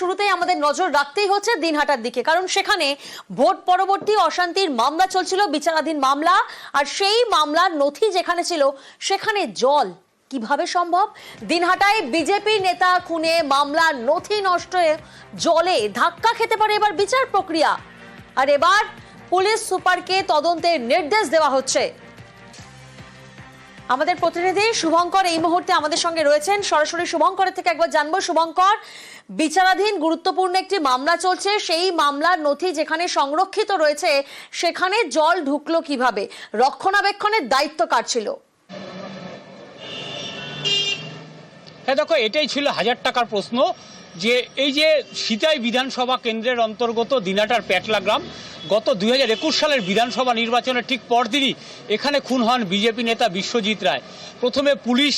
শুরুতেই আমাদের নজর রাখতেই হচ্ছে দিনহাটার দিকে, কারণ সেখানে ভোট পরবর্তী অশান্তির মামলা চলছিল, বিচারাধীন মামলা, আর সেই মামলার নথি যেখানে ছিল, সেখানে জল। কীভাবে সম্ভব? দিনহাটায় বিজেপি নেতা খুনে, মামলার নথি নষ্ট জলে ধাক্কা খেতে পারে এবার বিচার প্রক্রিয়া। আর এবার পুলিশ সুপারকে তদন্তের নির্দেশ দেওয়া হচ্ছে। আমাদের প্রতিনিধি শুভঙ্কর এই মুহূর্তে আমাদের সঙ্গে রয়েছেন। সরাসরি শুভঙ্করের থেকে একবার জানব। শুভঙ্কর, বিচারাধীন গুরুত্বপূর্ণ একটি মামলা চলছে। সেই মামলার নথি যেখানে সংরক্ষিত রয়েছে, সেখানে জল ঢুকলো কীভাবে? রক্ষণাবেক্ষণের দায়িত্ব কার ছিল? হ্যাঁ দেখো, এটাই ছিল হাজার টাকার প্রশ্ন। যে এই যে সিতাই বিধানসভা কেন্দ্রের অন্তর্গত দিনাটার প্যাটলা গ্রাম গত দুই হাজার একুশ সালের বিধানসভা নির্বাচনের ঠিক পরদিনই এখানে খুন হন বিজেপি নেতা বিশ্বজিৎ রায়। প্রথমে পুলিশ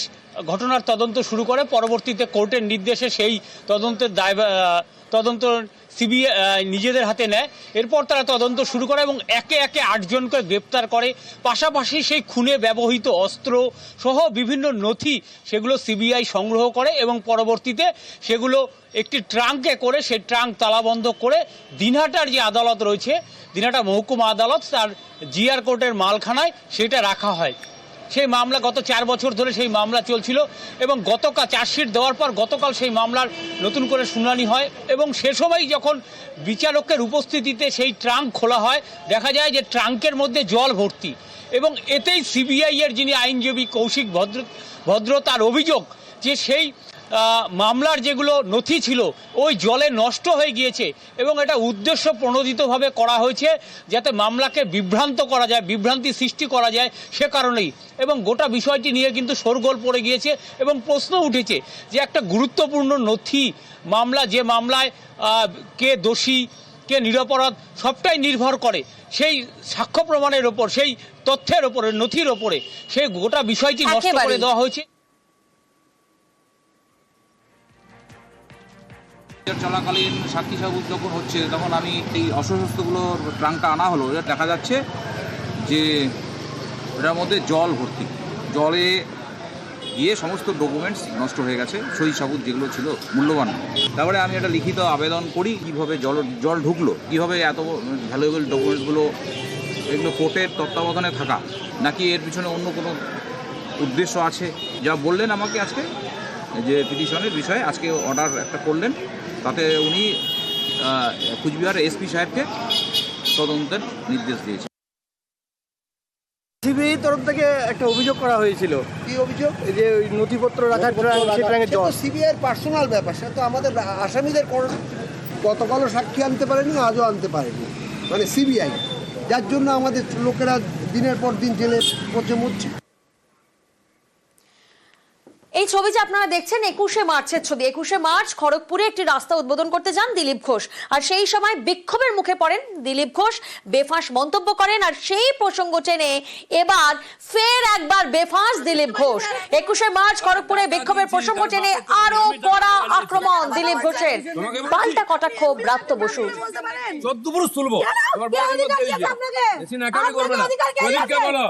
ঘটনার তদন্ত শুরু করে, পরবর্তীতে কোর্টের নির্দেশে সেই তদন্তের দায় তদন্ত সিবিআই নিজেদের হাতে নেয়। এরপর তারা তদন্ত শুরু করে এবং একে একে আটজনকে গ্রেপ্তার করে। পাশাপাশি সেই খুনে ব্যবহৃত অস্ত্র সহ বিভিন্ন নথি সেগুলো সিবিআই সংগ্রহ করে এবং পরবর্তীতে সেগুলো একটি ট্রাঙ্কে করে সেই ট্রাঙ্ক তালাবন্ধ করে দিনহাটার যে আদালত রয়েছে, দিনহাটা মহকুমা আদালত, তার জিআর কোর্টের মালখানায় সেটা রাখা হয়। সেই মামলা গত চার বছর ধরে সেই মামলা চলছিল এবং গতকাল চার্জশিট দেওয়ার পর গতকাল সেই মামলার নতুন করে শুনানি হয় এবং সে সময় যখন বিচারকের উপস্থিতিতে সেই ট্রাঙ্ক খোলা হয়, দেখা যায় যে ট্রাঙ্কের মধ্যে জল ভর্তি এবং এতেই সিবিআইয়ের যিনি আইনজীবী কৌশিক ভদ্র ভদ্রতার অভিযোগ যে সেই মামলার যেগুলো নথি ছিল ওই জলে নষ্ট হয়ে গিয়েছে এবং এটা উদ্দেশ্য প্রণোদিতভাবে করা হয়েছে যাতে মামলাকে বিভ্রান্ত করা যায় বিভ্রান্তি সৃষ্টি করা যায় সে কারণেই। এবং গোটা বিষয়টি নিয়ে কিন্তু শোরগোল পড়ে গিয়েছে এবং প্রশ্ন উঠেছে যে একটা গুরুত্বপূর্ণ নথি মামলা যে মামলায় কে দোষী কে নিরপরাধ সবটাই নির্ভর করে। সেই সাক্ষ্য প্রমাণের ওপর সেই তথ্যের ওপরে নথির ওপরে সেই গোটা বিষয়টি নষ্ট করে দেওয়া হয়েছে। চলাকালীন সাক্ষী সাবুত যখন হচ্ছে। তখন আমি এই অস্ত্রশস্ত্রগুলোর ট্রাঙ্কটা আনা হলো। এটা দেখা যাচ্ছে যে এটার মধ্যে জল ভর্তি। জলে গিয়ে সমস্ত ডকুমেন্টস নষ্ট হয়ে গেছে, সই সাবুত যেগুলো ছিল মূল্যবান। তারপরে আমি একটা লিখিত আবেদন করি, কীভাবে জল জল ঢুকলো, কীভাবে এত ভ্যালুয়েবল ডকুমেন্টসগুলো এগুলো কোর্টের তত্ত্বাবধানে থাকা, নাকি এর পিছনে অন্য কোনো উদ্দেশ্য আছে? যা বললেন আমাকে আজকে, যে পিটিশনের বিষয়ে আজকে অর্ডার একটা করলেন। তাতে উনি কুচবিহার এসপি সাহেবকে তদন্তের নির্দেশ দিয়েছেন। সিবিআই তরফ থেকে একটা অভিযোগ করা হয়েছিল। কি অভিযোগ? এই যে ওই নথিপত্র রাখার জল সিবিআইয়ের পার্সোনাল ব্যাপার। সেটা তো আমাদের আসামিদের কোনো গতকালও সাক্ষী আনতে পারেনি আজও আনতে পারেনি। মানে সিবিআই। যার জন্য আমাদের লোকেরা দিনের পর দিন জেলে পচে মরছে। এই ছবি যে আপনারা দেখছেন একুশে মার্চের ছবি। একুশে মার্চ খড়গপুরে একটি রাস্তা উদ্বোধন করতে যান দিলীপ ঘোষ। আর সেই সময় বিক্ষোভের মুখে পড়েন দিলীপ ঘোষ। বেফাঁস মন্তব্য করেন আর সেই প্রসঙ্গ টেনে এবার ফের একবার বেফাঁস দিলীপ ঘোষ। একুশে মার্চ খড়গপুরে বিক্ষোভের প্রসঙ্গ টেনে আরও কড়া আক্রমণ দিলীপ ঘোষের। পাল্টা কটাক্ষ ব্রাত্য চোদ্দ পুরুষ তুলবো। বলো।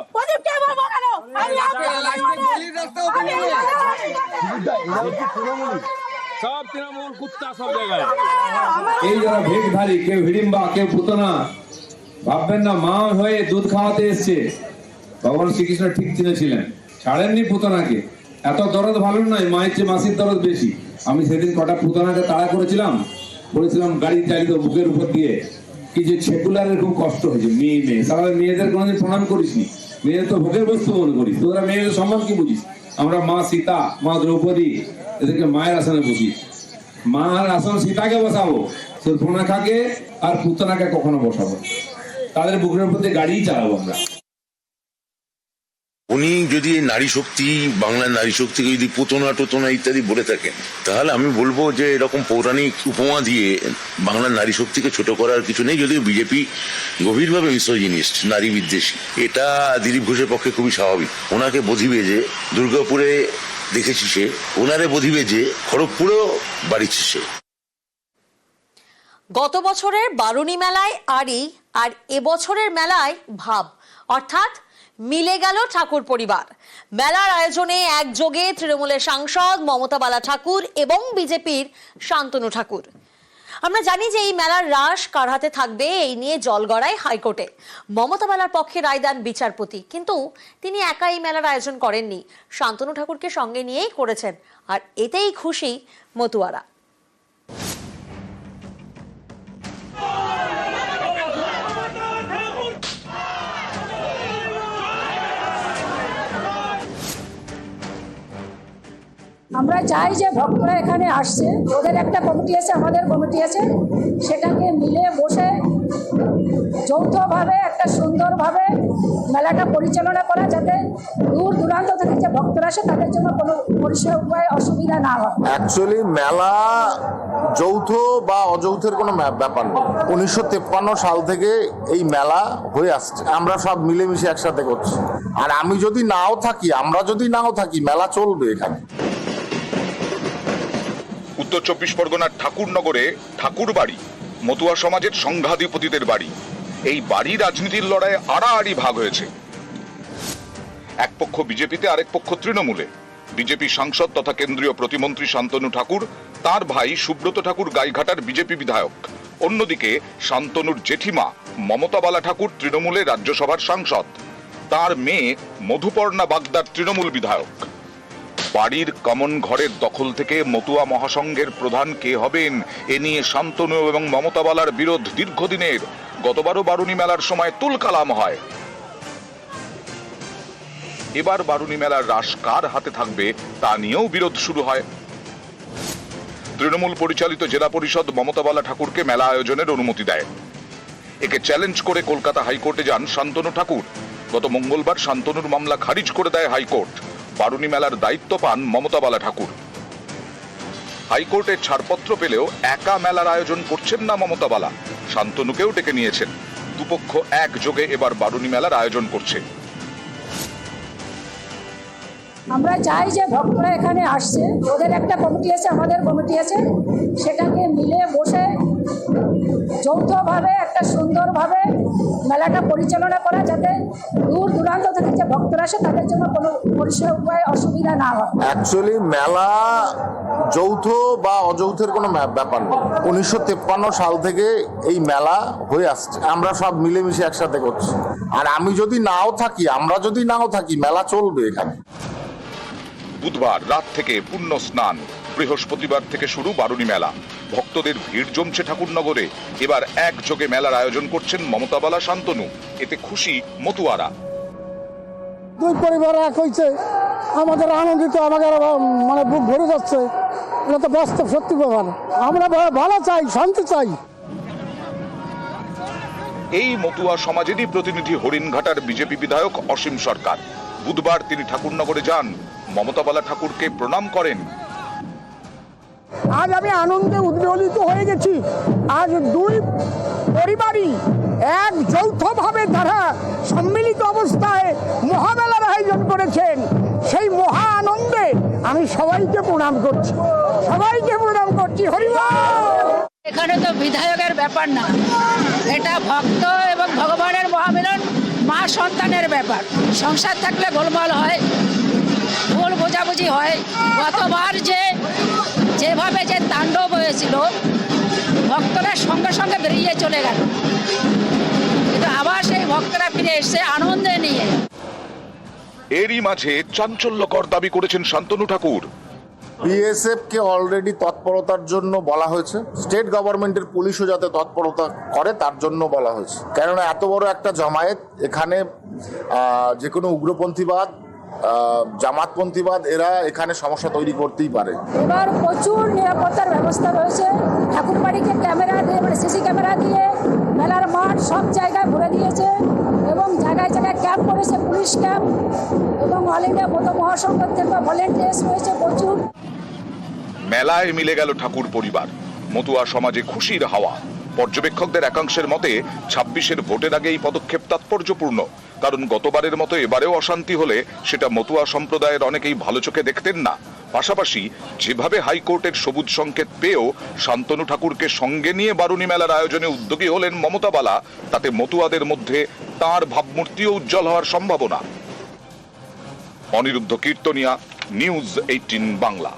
সব তৃণমূল কুত্তা সব জায়গায়। এই যারা কেউ হিড়িম্বা, কেউ পুতনা, ভাববেন না, মা হয়ে দুধ খাওয়াতে এসছে। ভগবান শ্রীকৃষ্ণ ঠিক চিনেছিলেন। ছাড়েননি পুতনাকে। এত দরদ ভালো নয়, মায়ের চেয়ে মাসির দরদ বেশি। আমি সেদিন কটা পুতনাকে তাড়া করেছিলাম। বলেছিলাম, গাড়ি চালিত বুকের উপর দিয়ে। কিছু ছেকুলারের খুব কষ্ট হয়েছে, মেয়ে মেয়ে। তাহলে মেয়েদের কোনোদিন প্রণাম করিসনি। মেয়েদের তো ভোগের বস্তু মনে করিস। তোরা মেয়েদের সম্মান কি বুঝিস? আমরা মা সীতা, মা দ্রৌপদী, এদেরকে মায়ের আসনে বসি। মার আসন সীতাকে বসাবো, সে সুর্পনাখাকে আর পুতনাকে কখনো বসাবো তাদের বুকের প্রতি গাড়িই চালাবো আমরা। উনি যদি নারী শক্তি, বাংলার নারী শক্তিকে যদি পুতনা টোতনা ইত্যাদি বলে থাকেন, তাহলে আমি বলব যে এরকম পৌরাণিক উপমা দিয়ে বাংলার নারী শক্তিকে ছোট করার কিছু নেই, যদিও বিজেপি গভীরভাবে মিসোজিনিস্ট নারী বিদ্বেষী। এটা দিলীপ ঘোষের পক্ষে খুবই স্বাভাবিক। ওনাকে বধিবে যে দুর্গাপুরে দেখেছি সে, ওনারে বধিবে যে খড়গপুরেও বাড়িছে সে। গত বছরের বারুণী মেলায় আড়ি, আর এবছরের মেলায় ভাব। অর্থাৎ মিলে গেল ঠাকুর পরিবার। মেলার আয়োজনে একযোগে তৃণমূলের সাংসদ মমতা বালা ঠাকুর এবং বিজেপির শান্তনু ঠাকুর। আমরা জানি যে এই মেলার রাস কার হাতে থাকবে এই নিয়ে জল গড়ায় হাইকোর্টে। মমতা বেলার পক্ষে রায় দেন বিচারপতি, কিন্তু তিনি একা এই মেলার আয়োজন করেননি। শান্তনু ঠাকুরকে সঙ্গে নিয়েই করেছেন, আর এতেই খুশি মতুয়ারা। আমরা চাই যে ভক্তরা এখানে আসছে। ওদের একটা কমিটি আছে, আমাদের কমিটি আছে। সেটাকে মিলে বসে যৌথভাবে একটা সুন্দরভাবে মেলাটা পরিচালনা করা যাতে দূর দূরান্ত থেকে যে ভক্তরা আসে, তাদের জন্য কোনো পরিষেবা উপায় অসুবিধা না হয়। অ্যাকচুয়ালি মেলা যৌথ বা অযৌথের কোনো ব্যাপার নেই উনিশশো সাল থেকে এই মেলা হয়ে আসছে। আমরা সব মিলেমিশে একসাথে করছি। আর আমি যদি নাও থাকি, আমরা যদি নাও থাকি, মেলা চলবে এখানে। উত্তর চব্বিশ পরগনার ঠাকুরনগরে ঠাকুর বাড়ি মতুয়া সমাজের সংঘাধিপতিদের বাড়ি। এই বাড়ি রাজনীতির লড়াইয়ে আড়াআড়ি ভাগ হয়েছে। এক পক্ষ বিজেপিতে, আরেক পক্ষ তৃণমূলে। বিজেপি সাংসদ তথা কেন্দ্রীয় প্রতিমন্ত্রী শান্তনু ঠাকুর, তার ভাই সুব্রত ঠাকুর গাইঘাটার বিজেপি বিধায়ক। অন্যদিকে শান্তনুর জেঠিমা মমতা বালা ঠাকুর তৃণমূলে রাজ্যসভার সাংসদ। তার মেয়ে মধুপর্ণা বাগদার তৃণমূল বিধায়ক। বাড়ির কমন ঘরের দখল থেকে মতুয়া মহাসংঘের প্রধান কে হবেন, এ নিয়ে শান্তনু এবং মমতাবালার বিরোধ দীর্ঘদিনের। গতবারও বারুণী মেলার সময় তুলকালাম হয়। এবার বারুণী মেলার রাস কার হাতে থাকবে, তা নিয়েও বিরোধ শুরু হয়। তৃণমূল পরিচালিত জেলা পরিষদ মমতাবালা ঠাকুরকে মেলা আয়োজনের অনুমতি দেয়। একে চ্যালেঞ্জ করে কলকাতা হাইকোর্টে যান শান্তনু ঠাকুর। গত মঙ্গলবার শান্তনুর মামলা খারিজ করে দেয় হাইকোর্ট। বারুণী মেলার দায়িত্ব পান মমতা বালা ঠাকুর। হাইকোর্টের ছাড়পত্র পেলেও একা মেলার আয়োজন করছেন না মমতা বালা। শান্তনুকেও ডেকে নিয়েছেন। দুপক্ষ একযোগে এবার বারুণী মেলার আয়োজন করছে। আমরা চাই যে ভক্তরা এখানে আসছে। ওদের একটা কমিটি আছে, আমাদের কমিটি আছে। সেটাকে মিলে বসে যৌথভাবে একটা সুন্দরভাবে মেলাটা পরিচালনা করা যাতে দূর দূরান্ত থেকে যে ভক্তরা আসে তাদের জন্য কোনো পরিষেবা উপায় অসুবিধা না হয়। অ্যাকচুয়ালি মেলা যৌথ বা অযৌথের কোনো ব্যাপার নেই উনিশশো তেপ্পান্ন সাল থেকে এই মেলা হয়ে আসছে। আমরা সব মিলেমিশে একসাথে করছি। আর আমি যদি নাও থাকি আমরা যদি নাও থাকি মেলা চলবে এখানে। বুধবার রাত থেকে পুণ্য স্নান। বৃহস্পতিবার থেকে শুরু বারুণী মেলা। ভক্তদের ভিড় জমছে ঠাকুরনগরে। এবার একযোগে মেলার আয়োজন করছেন মমতা বালা শান্তনু। এতে খুশি মতুয়ারা। দুই পরিবার এক হয়েছে আমাদের আনন্দিত আমাদের মানে বুক ভরে যাচ্ছে। এটা তো বাস্তব সত্যি ব্যাপার আমরা ভালো চাই শান্তি চাই। এই মতুয়া সমাজেরই প্রতিনিধি হরিণঘাটার বিজেপি বিধায়ক অসীম সরকার। বুধবার তিনি ঠাকুরনগরে যান। মমতা বালা ঠাকুরকে প্রণাম করেন। আজ আমি আনন্দে উদ্বেলিত হয়ে গেছি। আজ দুই পরিবারই এক যৌথভাবে তারা সম্মিলিত অবস্থায় মহামেলার আয়োজন করেছেন। সেই মহা আনন্দে আমি সবাইকে প্রণাম করছি। সবাইকে প্রণাম করছি। হরিবল এখানে তো বিধায়কের ব্যাপার না। এটা ভক্ত এবং ভগবানের মহামিলন মা সন্তানের ব্যাপার। সংসার থাকলে গোলমাল হয়, ভুল বোঝাবুঝি হয়। গতবার যে যেভাবে যে তাণ্ডব হয়েছিল ভক্তরা সঙ্গে সঙ্গে বেরিয়ে চলে গেল। কিন্তু আবার সেই ভক্তরা ফিরে এসছে আনন্দে নিয়ে। এরই মাঝে চাঞ্চল্যকর দাবি করেছেন শান্তনু ঠাকুর। বিএসএফ কে অলরেডি তৎপরতার জন্য বলা হয়েছে। স্টেট গভর্নমেন্টের পুলিশও যাতে তৎপরতা করে তার জন্য বলা হয়েছে। কেননা এত বড় একটা জমায়েত এখানে যে কোনো উগ্রপন্থীবাদ জামাতপন্থীবাদ এরা এখানে সমস্যা তৈরি করতেই পারে। এবার প্রচুর নিরাপত্তার ব্যবস্থা রয়েছে। ঠাকুরবাড়িকে ক্যামেরা দিয়ে মানে সিসি ক্যামেরা দিয়ে মেলার মাঠ সব জায়গায় ভরে দিয়েছে এবং জায়গায় জায়গায় ক্যাম্প করেছে পুলিশ ক্যাম্প এবং অল ইন্ডিয়া মতো মহাসংঘ থেকে ভলেন্টিয়ার্স রয়েছে প্রচুর। মেলায় মিলে গেল ঠাকুর পরিবার। মতুয়া সমাজে খুশির হাওয়া। পর্যবেক্ষকদের একাংশের মতে, ছাব্বিশের ভোটের আগে এই পদক্ষেপ তাৎপর্যপূর্ণ। কারণ গতবারের মতো এবারেও অশান্তি হলে সেটা মতুয়া সম্প্রদায়ের অনেকেই ভালো চোখে দেখতেন না। পাশাপাশি, যেভাবে হাইকোর্টের সবুজ সংকেত পেয়েও শান্তনু ঠাকুরকে সঙ্গে নিয়ে বারুণী মেলার আয়োজনে উদ্যোগী হলেন মমতা বালা, তাতে মতুয়াদের মধ্যে তার ভাবমূর্তিও উজ্জ্বল হওয়ার সম্ভাবনা। Aniruddha Kirtania, news eighteen Bangla.